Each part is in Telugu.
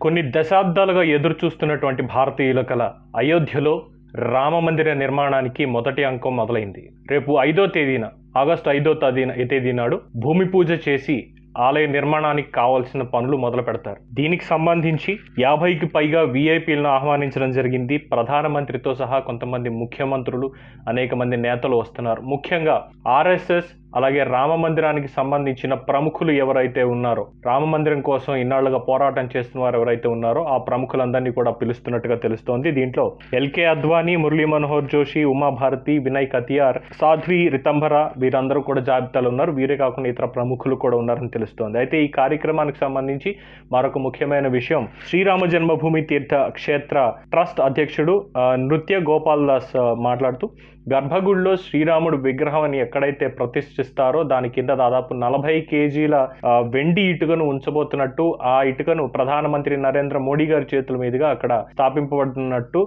కొన్ని దశాబ్దాలుగా ఎదురు చూస్తున్నటువంటి భారతీయుల కల అయోధ్యలో రామమందిర నిర్మాణానికి మొదటి అంకం మొదలైంది. రేపు ఐదో తేదీన ఆగస్టు ఐదో తేదీన తేదీ నాడు భూమి పూజ చేసి ఆలయ నిర్మాణానికి కావాల్సిన పనులు మొదలు పెడతారు దీనికి సంబంధించి యాభైకి పైగా విఐపీలను ఆహ్వానించడం జరిగింది. ప్రధానమంత్రితో సహా కొంతమంది ముఖ్యమంత్రులు అనేక మంది నేతలు వస్తున్నారు. ముఖ్యంగా ఆర్ఎస్ఎస్ అలాగే రామ మందిరానికి సంబంధించిన ప్రముఖులు ఎవరైతే ఉన్నారో రామ మందిరం కోసం ఇన్నాళ్ళుగా పోరాటం చేస్తున్న వారు ఎవరైతే ఉన్నారో ఆ ప్రముఖులందరినీ కూడా పిలుస్తున్నట్టుగా తెలుస్తోంది. దీంట్లో ఎల్కే అద్వానీ మురళీ మనోహర్ జోషి ఉమాభారతి వినయ్ కతియార్ సాధ్వి రితంబర వీరందరూ కూడా జాబితాలో ఉన్నారు. వీరే కాకుండా ఇతర ప్రముఖులు కూడా ఉన్నారని తెలుస్తోంది. అయితే ఈ కార్యక్రమానికి సంబంధించి మరొక ముఖ్యమైన విషయం శ్రీరామ జన్మభూమి తీర్థ క్షేత్ర ట్రస్ట్ అధ్యక్షుడు నృత్య గోపాల్ దాస్ మాట్లాడుతూ గర్భగుడిలో శ్రీరాముడు విగ్రహాన్ని ఎక్కడైతే ప్రతిష్ఠిస్తారో దాని కింద దాదాపు నలభై కేజీల వెండి ఇటుకను ఉంచబోతున్నట్టు ఆ ఇటుకను ప్రధానమంత్రి నరేంద్ర మోడీ గారి చేతుల మీదుగా అక్కడ స్థాపింపబడుతున్నట్టు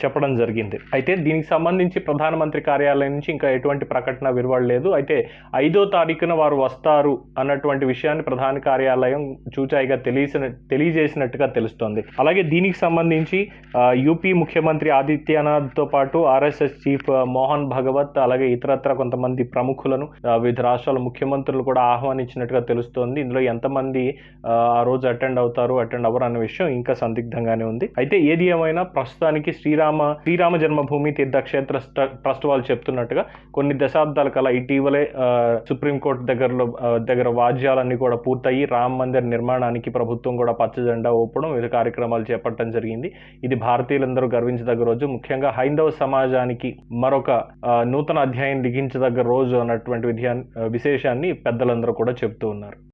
చెప్పడం జరిగింది. అయితే దీనికి సంబంధించి ప్రధానమంత్రి కార్యాలయం నుంచి ఇంకా ఎటువంటి ప్రకటన వెలువడలేదు అయితే ఐదో తారీఖున వారు వస్తారు అన్నటువంటి విషయాన్ని ప్రధాన కార్యాలయం చూచాయిగా తెలియసిన తెలియజేసినట్టుగా తెలుస్తోంది. అలాగే దీనికి సంబంధించి యూపీ ముఖ్యమంత్రి ఆదిత్యనాథ్తో పాటు ఆర్ఎస్ఎస్ చీఫ్ మోహన్ భగవత్ అలాగే ఇతరత్ర కొంతమంది ప్రముఖులను వివిధ రాష్ట్రాల ముఖ్యమంత్రులు కూడా ఆహ్వానించినట్టుగా తెలుస్తోంది. ఇందులో ఎంతమంది ఆ, రోజు అటెండ్ అవుతారు అటెండ్ అవ్వరు అనే విషయం ఇంకా సందిగ్ధంగానే ఉంది. అయితే ఏది ఏమైనా ప్రస్తుతానికి శ్రీరామ శ్రీరామ జన్మభూమి తీర్థక్షేత్ర ట్రస్ట్ వాళ్ళు చెప్తున్నట్టుగా కొన్ని దశాబ్దాల కల ఇటీవలే సుప్రీంకోర్టు దగ్గరలో దగ్గర వాద్యాలన్నీ కూడా పూర్తయి రామ మందిర్ నిర్మాణానికి ప్రభుత్వం కూడా పచ్చ జెండా ఊపడం వివిధ కార్యక్రమాలు చేపట్టడం జరిగింది. ఇది భారతీయులందరూ గర్వించదగ్గ రోజు. ముఖ్యంగా హైందవ సమాజానికి మరొక నూతన అధ్యాయం లిఖించదగ్గ రోజు అన్నటువంటి విధయా విశేషాన్ని పెద్దలందరూ కూడా చెప్తూ ఉన్నారు.